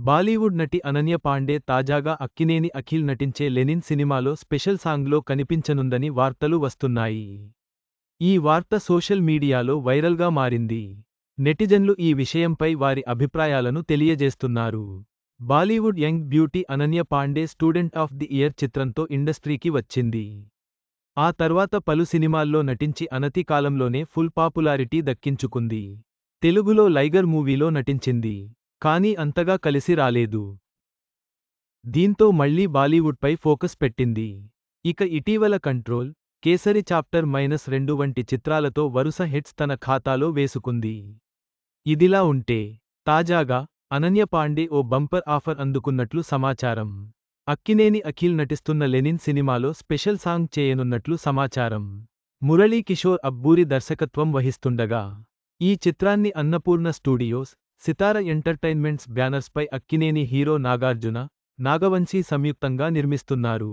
బాలీవుడ్ నటి అనన్య పాండే తాజాగా అక్కినేని అఖిల్ నటించే లెనిన్ సినిమాలో స్పెషల్ సాంగ్లో కనిపించనుందని వార్తలు వస్తున్నాయి. ఈ వార్త సోషల్ మీడియాలో వైరల్గా మారింది. నెటిజన్లు ఈ విషయంపై వారి అభిప్రాయాలను తెలియజేస్తున్నారు. Bollywood young beauty Ananya Panday student of the year చిత్రంతో ఇండస్ట్రీకి వచ్చింది. ఆ తర్వాత పలు సినిమాల్లో నటించి అనతి కాలంలోనే ఫుల్ పాపులారిటీ దక్కించుకుంది. తెలుగులో లైగర్ మూవీలో నటించింది. కానీ అంతగా కలిసి రాలేదు. దీంతో మళ్ళీ బాలీవుడ్పై ఫోకస్ పెట్టింది. ఇక ఇటీవల కంట్రోల్ కేసరి చాప్టర్ మైనస్ రెండు వంటి చిత్రాలతో వరుస హిట్స్ తన ఖాతాలో వేసుకుంది. ఇదిలా ఉంటే తాజాగా అనన్య పాండే ఓ బంపర్ ఆఫర్ అందుకున్నట్లు సమాచారం. అక్కినేని అఖిల్ నటిస్తున్న లెనిన్ సినిమాలో స్పెషల్ సాంగ్ చేయనున్నట్లు సమాచారం. మురళీ కిషోర్ అబ్బూరి దర్శకత్వం వహిస్తుండగా ఈ చిత్రాన్ని అన్నపూర్ణ స్టూడియోస్ సితార ఎంటర్టైన్మెంట్స్ బ్యానర్స్పై అక్కినేని హీరో నాగార్జున నాగవంశీ సంయుక్తంగా నిర్మిస్తున్నారు.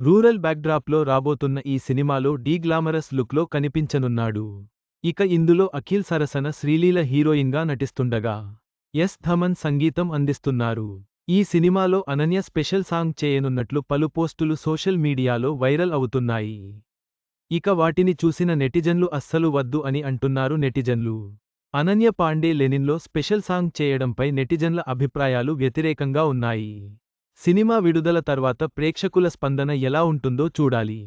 రూరల్ బ్యాక్డ్రాప్లో రాబోతున్న ఈ సినిమాలో డీ గ్లామరస్ లుక్లో కనిపించనున్నాడు. ఇక ఇందులో అఖిల్ సరసన శ్రీలీల హీరోయిన్గా నటిస్తుండగా ఎస్ ధమన్ సంగీతం అందిస్తున్నారు. ఈ సినిమాలో అనన్య స్పెషల్ సాంగ్ చేయనున్నట్లు పలు పోస్టులు సోషల్ మీడియాలో వైరల్ అవుతున్నాయి. ఇక వాటిని చూసిన నెటిజన్లు అస్సలు వద్దు అని అంటున్నారు నెటిజన్లు. అనన్య పాండే లెనిన్లో స్పెషల్ సాంగ్ చేయడంపై నెటిజన్ల అభిప్రాయాలు వ్యతిరేకంగా ఉన్నాయి. సినిమా విడుదల తర్వాత ప్రేక్షకుల స్పందన ఎలా ఉంటుందో చూడాలి.